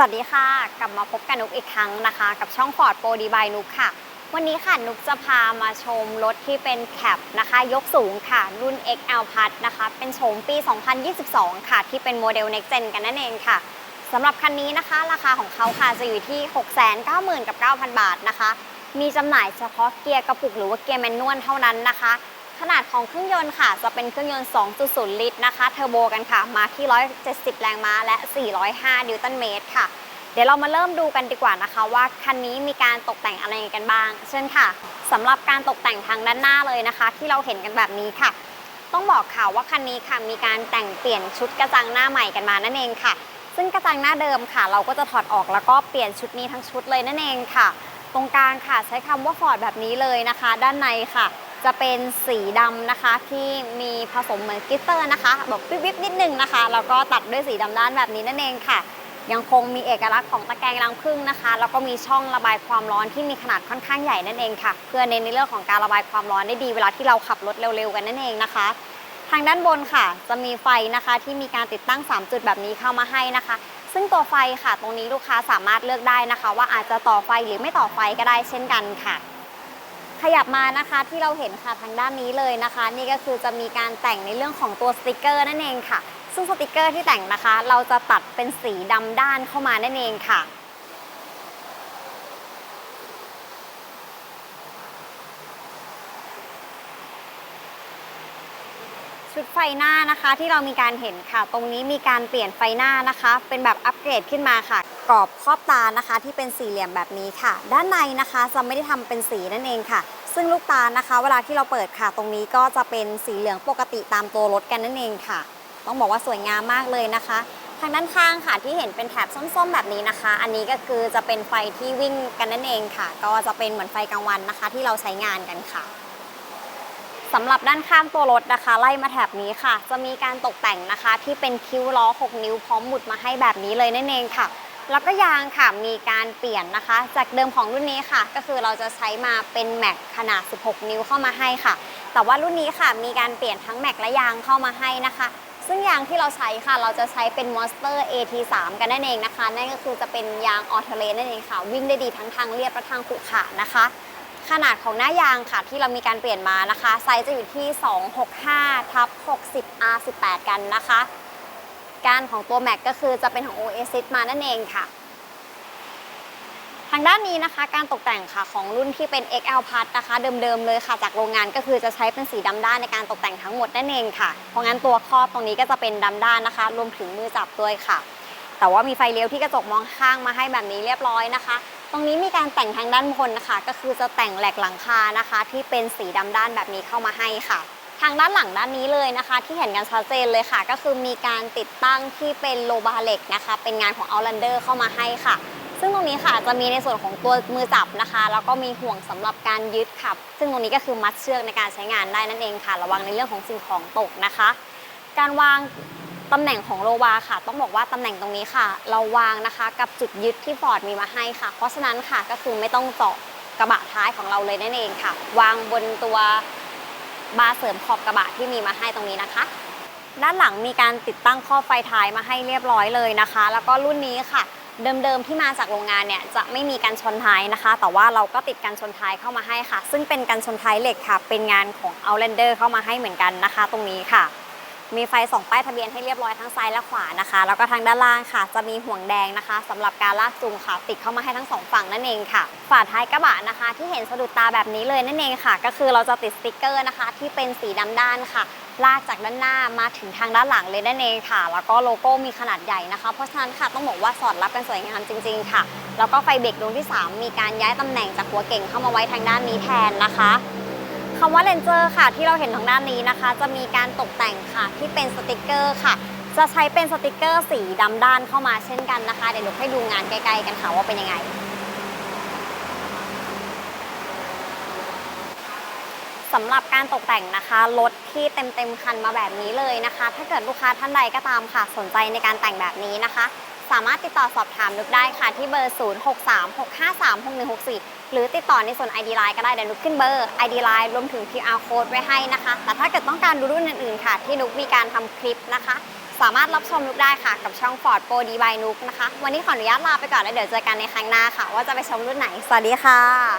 สวัสดีค่ะ กลับมาพบกันนุกอีกครั้งนะคะ กับช่อง Ford Pro d by นุกค่ะ วันนี้ค่ะนุกจะพามาชมรถที่เป็นแคปนะคะ ยกสูงค่ะ รุ่น XL Plus นะคะ เป็นโฉมปี 2022 ค่ะ ที่เป็นโมเดล Next Gen กันนั่นเองค่ะสำหรับคันนี้นะคะ ราคาของเขาค่ะจะอยู่ที่ 690,000 กับ 9,000 บาทนะคะ มีจำหน่ายเฉพาะเกียร์กระปุกหรือว่าเกียร์แมนนวลเท่านั้นนะคะ ขนาดของเครื่องยนต์ค่ะ จะเป็นเครื่องยนต์ 2.0 ลิตรนะคะ เทอร์โบกันค่ะ มาที่ 170 แรงม้าและ 405 นิวตันเมตรค่ะ เดี๋ยวเรามาเริ่มดูกันดีกว่านะคะ ว่าคันนี้มีการตกแต่งอะไรกันบ้าง เช่นค่ะสำหรับการตกแต่งทางด้านหน้าเลยนะคะ ที่เราเห็นกันแบบนี้ค่ะ ต้องบอกค่ะว่าคันนี้ค่ะมีการแต่งเปลี่ยนชุดกระจังหน้าใหม่กันมานั่นเองค่ะ ซึ่งกระจังหน้าเดิมค่ะ เราก็จะถอดออกแล้วก็เปลี่ยนชุดนี้ทั้งชุดเลยนั่นเองค่ะ ตรงกลางค่ะใช้คำว่าฟอร์ดแบบนี้เลยนะคะ ด้านในค่ะ จะเป็นสีดำนะคะ ที่มีผสมเหมือนกลิตเตอร์นะคะแบบวิบนิดนึงนะคะ แล้วก็ตัดด้วยสีดำด้านแบบนี้นั่นเองค่ะ ยังคงมีเอกลักษณ์ของตะแกรงรังผึ้งนะคะ แล้วก็มีช่องระบายความร้อนที่มีขนาดค่อนข้างใหญ่นั่นเองค่ะ เพื่อเน้นในเรื่องของการระบายความร้อนได้ดีเวลาที่เราขับรถเร็วๆกันนั่นเองนะคะ ทางด้านบนค่ะ จะมีไฟนะคะที่มีการติดตั้ง 3 จุดแบบนี้เข้ามาให้นะคะซึ่งตัวไฟค่ะ ตรงนี้ลูกค้าสามารถเลือกได้นะคะ ว่าอาจจะต่อไฟหรือไม่ต่อไฟก็ได้เช่นกันค่ะ ขยับมานะคะที่เราเห็นค่ะทางด้านนี้เลยนะคะ นี่ก็คือจะมีการแต่งในเรื่องของตัวสติกเกอร์นั่นเองค่ะ ซึ่งสติกเกอร์ที่แต่งนะคะ เราจะตัดเป็นสีดำด้านเข้ามานั่นเองค่ะ ชุดไฟหน้านะคะที่เรามีการเห็นค่ะ ตรงนี้มีการเปลี่ยนไฟหน้านะคะ เป็นแบบอัปเกรดขึ้นมาค่ะ กรอบครอบตานะคะ ที่เป็นสี่เหลี่ยมแบบนี้ค่ะ ด้านในนะคะจะไม่ได้ทำเป็นสีนั่นเองค่ะ ซึ่งลูกตานะคะ เวลาที่เราเปิดค่ะ ตรงนี้ก็จะเป็นสีเหลืองปกติตามตัวรถกันนั่นเองค่ะ ต้องบอกว่าสวยงามมากเลยนะคะทางด้านข้างค่ะที่เห็นเป็นแถบส้มๆแบบนี้นะคะ อันนี้ก็คือจะเป็นไฟที่วิ่งกันนั่นเองค่ะ ก็จะเป็นเหมือนไฟกลางวันนะคะ ที่เราใช้งานกันค่ะ สำหรับด้านข้างตัวรถนะคะ ไล่มาแถบนี้ค่ะ จะมีการตกแต่งนะคะ ที่เป็นคิ้วล้อ 6 นิ้วพร้อมหมุดมาให้แบบนี้เลยนั่นเองค่ะ แล้วก็ยางค่ะมีการเปลี่ยนนะคะ จากเดิมของรุ่นนี้ค่ะ ก็คือเราจะใช้มาเป็นแม็กขนาด 16 นิ้วเข้ามาให้ค่ะ แต่ว่ารุ่นนี้ค่ะมีการเปลี่ยนทั้งแม็กและยางเข้ามาให้นะคะ ซึ่งยางที่เราใช้ค่ะ เราจะใช้เป็น Monster AT3 กันนั่นเองนะคะ นั่นก็คือจะเป็นยางออเทเลนนั่นเองค่ะ วิ่งได้ดีทั้งทางเรียบและทางขรุขระนะคะ ขนาดของหน้ายางค่ะที่เรามีการเปลี่ยนมานะคะ ไซส์จะอยู่ที่ 265ทับ60 R18 กันนะคะ การของตัวแม็กก็คือจะเป็นของ Oasis มานั่นเองค่ะ ทางด้านนี้นะคะ การตกแต่งค่ะของรุ่นที่เป็น XL Plus นะคะ เดิมๆเลยค่ะ จากโรงงานก็คือจะใช้เป็นสีดำด้านในการตกแต่งทั้งหมดนั่นเองค่ะ เพราะงั้นตัวครอบตรงนี้ก็จะเป็นดำด้านนะคะ รวมถึงมือจับด้วยค่ะ แต่ว่ามีไฟเลี้ยวที่กระจกมองข้างมาให้แบบนี้เรียบร้อยนะคะ ตรงนี้มีการแต่งทางด้านบนนะคะ ก็คือจะแต่งแหลกหลังคานะคะ ที่เป็นสีดำด้านแบบนี้เข้ามาให้ค่ะ ทางด้านหลังด้านนี้เลยนะคะ ที่เห็นกันชัดเจนเลยค่ะ ก็คือมีการติดตั้งที่เป็นโลบาเหล็กนะคะ เป็นงานของ Outlander เข้ามาให้ค่ะ ซึ่งตรงนี้ค่ะจะมีในส่วนของตัวมือจับนะคะ แล้วก็มีห่วงสำหรับการยึดค่ะ ซึ่งตรงนี้ก็คือมัดเชือกในการใช้งานได้นั่นเองค่ะ ระวังในเรื่องของสิ่งของตกนะคะ การวาง ตำแหน่งของโลวาค่ะ ต้องบอกว่าตำแหน่งตรงนี้ค่ะ เราวางนะคะ กับจุดยึดที่ฟอร์ดมีมาให้ค่ะ เพราะฉะนั้นค่ะก็คือไม่ต้องเจาะกระบะท้ายของเราเลยนั่นเองค่ะ วางบนตัวบาร์เสริมขอบกระบะที่มีมาให้ตรงนี้นะคะ ด้านหลังมีการติดตั้งข้อไฟท้ายมาให้เรียบร้อยเลยนะคะ แล้วก็รุ่นนี้ค่ะ เดิมๆที่มาจากโรงงานเนี่ยจะไม่มีกันชนท้ายนะคะ แต่ว่าเราก็ติดกันชนท้ายเข้ามาให้ค่ะ ซึ่งเป็นกันชนท้ายเหล็กค่ะ เป็นงานของ Outlander เข้ามาให้เหมือนกันนะคะ ตรงนี้ค่ะ มีไฟส่องป้ายทะเบียนให้เรียบร้อยทั้งซ้ายและขวานะคะ แล้วก็ทางด้านล่างค่ะ จะมีห่วงแดงนะคะสำหรับการลากจูงค่ะ ติดเข้ามาให้ทั้งสองฝั่งนั่นเองค่ะ ฝาท้ายกระบะนะคะ ที่เห็นสะดุดตาแบบนี้เลยนั่นเองค่ะ ก็คือเราจะติดสติกเกอร์นะคะ ที่เป็นสีดำด้านค่ะ ลากจากด้านหน้ามาถึงทางด้านหลังเลยนั่นเองค่ะ แล้วก็โลโก้มีขนาดใหญ่นะคะ เพราะฉะนั้นค่ะต้องบอกว่าสอดรับกันสวยงามจริง ๆ ค่ะ แล้วก็ไฟเบรกดวงที่ 3 มีการย้ายตำแหน่งจากหัวเก่งเข้ามาไว้ทางด้านนี้แทนนะคะ คำว่าเลนเจอร์ค่ะ ที่เราเห็นทางด้านนี้นะคะ จะมีการตกแต่งค่ะที่เป็นสติกเกอร์ค่ะ จะใช้เป็นสติกเกอร์สีดำด้านเข้ามาเช่นกันนะคะ เดี๋ยวเราให้ดูงานใกล้ๆกันค่ะว่าเป็นยังไงสำหรับการตกแต่งนะคะรถที่เต็มเต็มๆคันมาแบบนี้เลยนะคะ ถ้าเกิดลูกค้าท่านใดก็ตามค่ะ สนใจในการแต่งแบบนี้นะคะ สามารถติดต่อสอบถามนุกได้ค่ะที่เบอร์ 0636536164 หรือติดต่อในส่วน ID Line ก็ได้เดี๋ยวนุกขึ้นเบอร์ ID Line รวมถึง QR Code ไว้ให้นะคะ แต่ถ้าเกิดต้องการดูรุ่นอื่นๆค่ะ ที่นุกมีการทำคลิปนะคะ สามารถรับชมนุกได้ค่ะ กับช่อง Ford Pro D by นุกนะคะ วันนี้ขออนุญาตลาไปก่อนแล้วเดี๋ยวเจอกันในครั้งหน้าค่ะ ว่าจะไปชมรุ่นไหน สวัสดีค่ะ